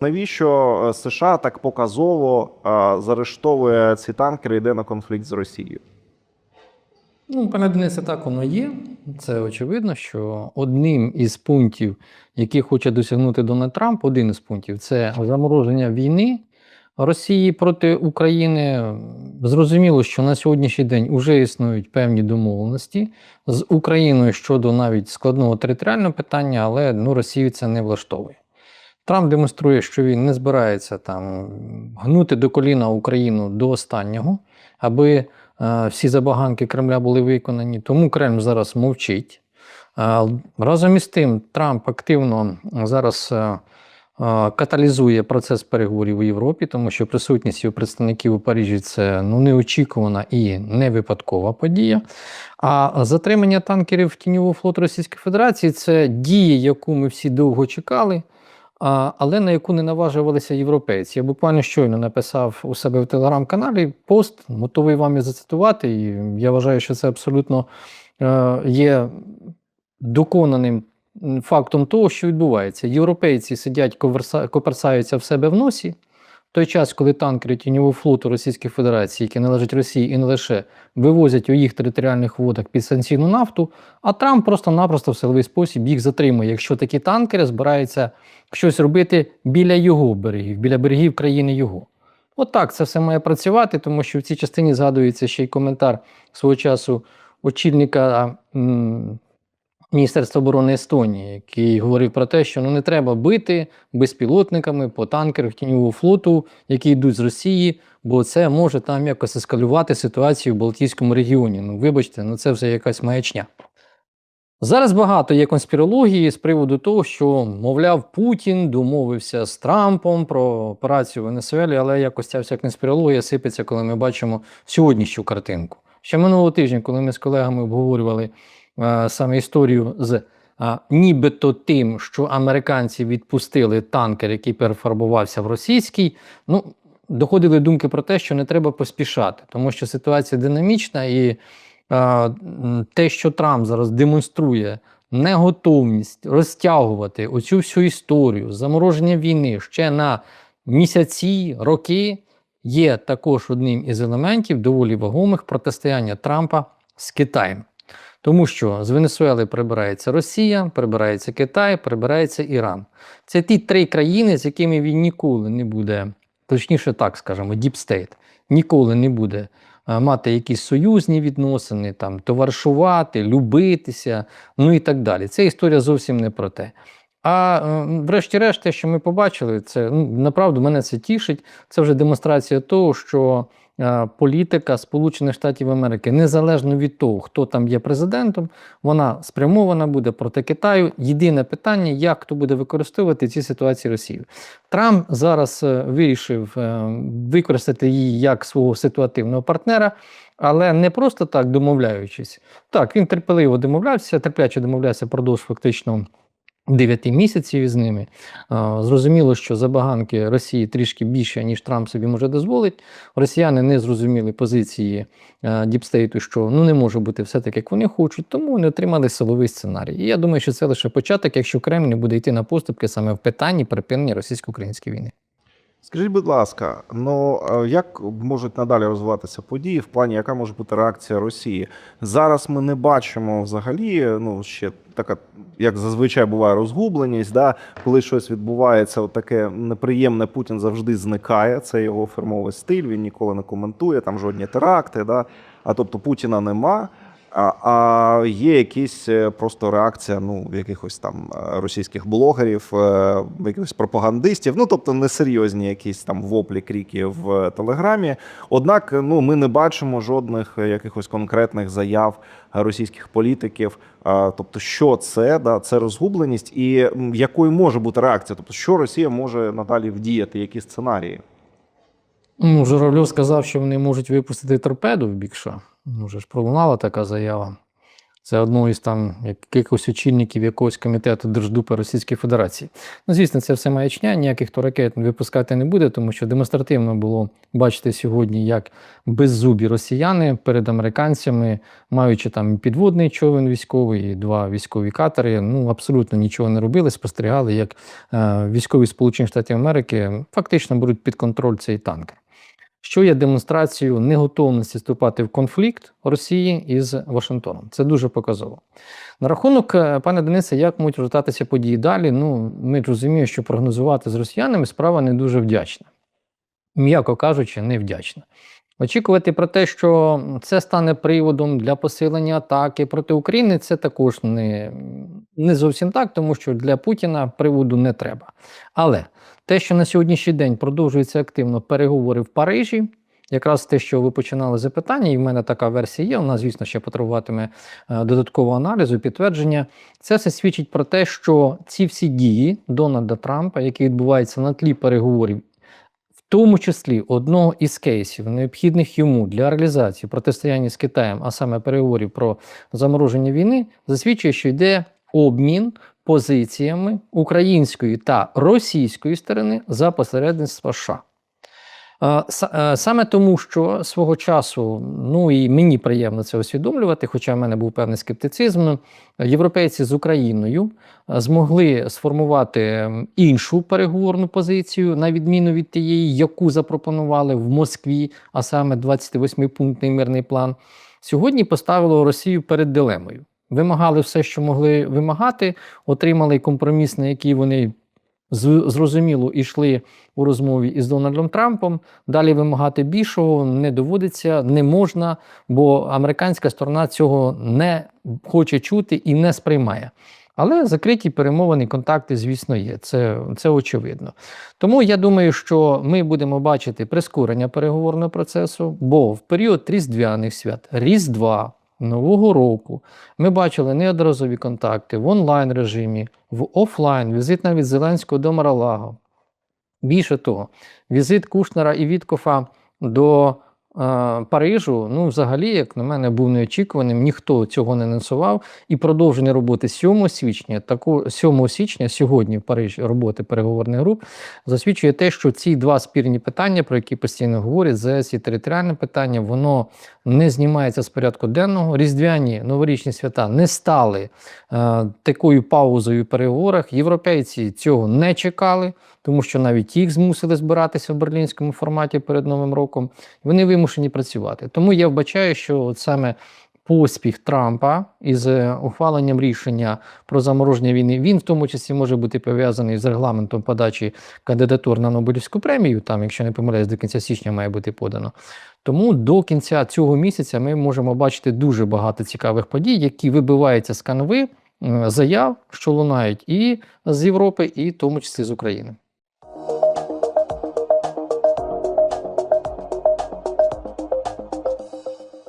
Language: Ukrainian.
Навіщо е, США так показово е, заарештовує ці танкери і йде на конфлікт з Росією? Ну, пане Денисе, так воно є. Це очевидно, що одним із пунктів, які хоче досягнути Дональд Трамп, один із пунктів це замороження війни Росії проти України. Зрозуміло, що на сьогоднішній день вже існують певні домовленості з Україною щодо навіть складного територіального питання, але ну, Росію це не влаштовує. Трамп демонструє, що він не збирається там гнути до коліна Україну до останнього, аби е, всі забаганки Кремля були виконані. Тому Кремль зараз мовчить. Е, Разом із тим, Трамп активно зараз е, е, каталізує процес переговорів у Європі, тому що присутність його представників у Парижі це ну, неочікувана і не випадкова подія. А затримання танкерів тіньового флоту Російської Федерації це дія, яку ми всі довго чекали. Але на яку не наважувалися європейці. Я буквально щойно написав у себе в телеграм-каналі пост, готовий вам і зацитувати. І я вважаю, що це абсолютно е, є доконаним фактом того, що відбувається. Європейці сидять, коперсаються в себе в носі. Той час, коли танкери тіньового флоту Російської Федерації, які належать Росії і не лише, вивозять у їх територіальних водах підсанкційну нафту, а Трамп просто-напросто в силовий спосіб їх затримує, якщо такі танкери збираються щось робити біля його берегів, біля берегів країни його. От так це все має працювати, тому що в цій частині згадується ще й коментар свого часу очільника Міністерства оборони Естонії, який говорив про те, що ну не треба бити безпілотниками по танкерах тіньового флоту, які йдуть з Росії, бо це може там якось ескалювати ситуацію в Балтійському регіоні. Ну, вибачте, ну це вже якась маячня. Зараз багато є конспірології з приводу того, що, мовляв, Путін домовився з Трампом про операцію в Венесуелі, але якось ця вся конспірологія сипеться, коли ми бачимо сьогоднішню картинку. Ще минулого тижня, коли ми з колегами обговорювали саме історію з е, нібито тим, що американці відпустили танкер, який перефарбувався в російський, ну, доходили думки про те, що не треба поспішати, тому що ситуація динамічна і е, те, що Трамп зараз демонструє неготовність розтягувати оцю всю історію замороження війни ще на місяці, роки, є також одним із елементів доволі вагомих протистояння Трампа з Китаєм. Тому що з Венесуели прибирається Росія, прибирається Китай, прибирається Іран. Це ті три країни, з якими він ніколи не буде, точніше так скажемо, State, ніколи не буде е, мати якісь союзні відносини, там, товаришувати, любитися, ну і так далі. Це історія зовсім не про те. А е, врешті-решт, те, що ми побачили, це ну, направду мене це тішить. Це вже демонстрація того, що політика Сполучених Штатів Америки, незалежно від того, хто там є президентом, вона спрямована буде проти Китаю. Єдине питання, як хто буде використовувати ці ситуації Росію. Трамп зараз е, вирішив е, використати її як свого ситуативного партнера. Але не просто так домовляючись. Так, він терпеливо домовлявся, терпляче домовлявся продовж фактично 9 місяців із ними. Зрозуміло, що забаганки Росії трішки більше, ніж Трамп собі може дозволити. Росіяни не зрозуміли позиції е, Діпстейту, що ну не може бути все так, як вони хочуть, тому вони отримали силовий сценарій. І я думаю, що це лише початок, якщо Кремль не буде йти на поступки саме в питанні припинення російсько-української війни. Скажіть, будь ласка, ну як можуть надалі розвиватися події в плані, яка може бути реакція Росії? Зараз ми не бачимо взагалі, ну ще така, як зазвичай буває, розгубленість. Да? Коли щось відбувається, таке неприємне, Путін завжди зникає. Це його фірмовий стиль. Він ніколи не коментує там жодні теракти. Да? А тобто Путіна нема. А, а є якісь е, просто реакція ну, якихось там е, російських блогерів, е, якихось пропагандистів, ну тобто несерйозні якісь там воплі, кріки в Телеграмі. Однак ну, ми не бачимо жодних якихось конкретних заяв російських політиків. Тобто, що це? Да, це розгубленість, і якою може бути реакція? Тобто, що Росія може надалі вдіяти, які сценарії? Ну, Журавльов сказав, що вони можуть випустити торпеду в бік США. Ну, вже ж пролунала така заява. Це одного із там якихось очільників якогось комітету Держдупи Російської Федерації. Ну, звісно, це все маячня, ніяких то ракет випускати не буде, тому що демонстративно було бачити сьогодні, як беззубі росіяни перед американцями, маючи там підводний човен військовий, і два військові катери, ну абсолютно нічого не робили, спостерігали, як е, військові Сполучених Штатів Америки фактично беруть під контроль цей танкер. Що є демонстрацією неготовності вступати в конфлікт Росії із Вашингтоном. Це дуже показово. На рахунок, е, пане Денисе, як можуть розвиватися події далі? Ну, ми розуміємо, що прогнозувати з росіянами справа не дуже вдячна. М'яко кажучи, невдячна. Очікувати про те, що це стане приводом для посилення атаки проти України, це також не, не зовсім так, тому що для Путіна приводу не треба. Але те, що на сьогоднішній день продовжуються активно переговори в Парижі, якраз те, що ви починали запитання, і в мене така версія є. Вона, звісно, ще потребуватиме е, додаткового аналізу, підтвердження. Це все свідчить про те, що ці всі дії Дональда Трампа, які відбуваються на тлі переговорів, в тому числі одного із кейсів, необхідних йому для реалізації протистояння з Китаєм, а саме переговорів про замороження війни, засвідчує, що йде обмін позиціями української та російської сторони за посередництва США. Е, е, Саме тому, що свого часу, ну і мені приємно це усвідомлювати, хоча в мене був певний скептицизм, європейці з Україною е, змогли сформувати іншу переговорну позицію, на відміну від тієї, яку запропонували в Москві, а саме 28-пунктний мирний план. Сьогодні поставило Росію перед дилемою. Вимагали все, що могли вимагати, отримали компроміс, на який вони зрозуміло йшли у розмові із Дональдом Трампом. Далі вимагати більшого не доводиться, не можна, бо американська сторона цього не хоче чути і не сприймає. Але закриті перемовини, контакти, звісно, є. Це, це очевидно. Тому я думаю, що ми будемо бачити прискорення переговорного процесу, бо в період різдвяних свят, Різдва, Нового року ми бачили неодноразові контакти в онлайн режимі, в офлайн, візит навіть Зеленського до Маралаго. Більше того, візит Кушнера і Віткофа до Парижу, ну, взагалі, як на мене, був неочікуваним, ніхто цього не анонсував. І продовження роботи 7 січня, таку, 7 січня, сьогодні в Парижі роботи переговорних груп, засвідчує те, що ці два спірні питання, про які постійно говорять, ЗС і територіальне питання, воно не знімається з порядку денного. Різдвяні новорічні свята не стали е, такою паузою в переговорах. Європейці цього не чекали, тому що навіть їх змусили збиратися в берлінському форматі перед Новим роком. Вони вимушені працювати. Тому я вбачаю, що от саме поспіх Трампа із е, ухваленням рішення про замороження війни, він в тому числі може бути пов'язаний з регламентом подачі кандидатур на Нобелівську премію. Там, якщо не помиляюсь, до кінця січня має бути подано. Тому до кінця цього місяця ми можемо бачити дуже багато цікавих подій, які вибиваються з канви заяв, що лунають і з Європи, і в тому числі з України.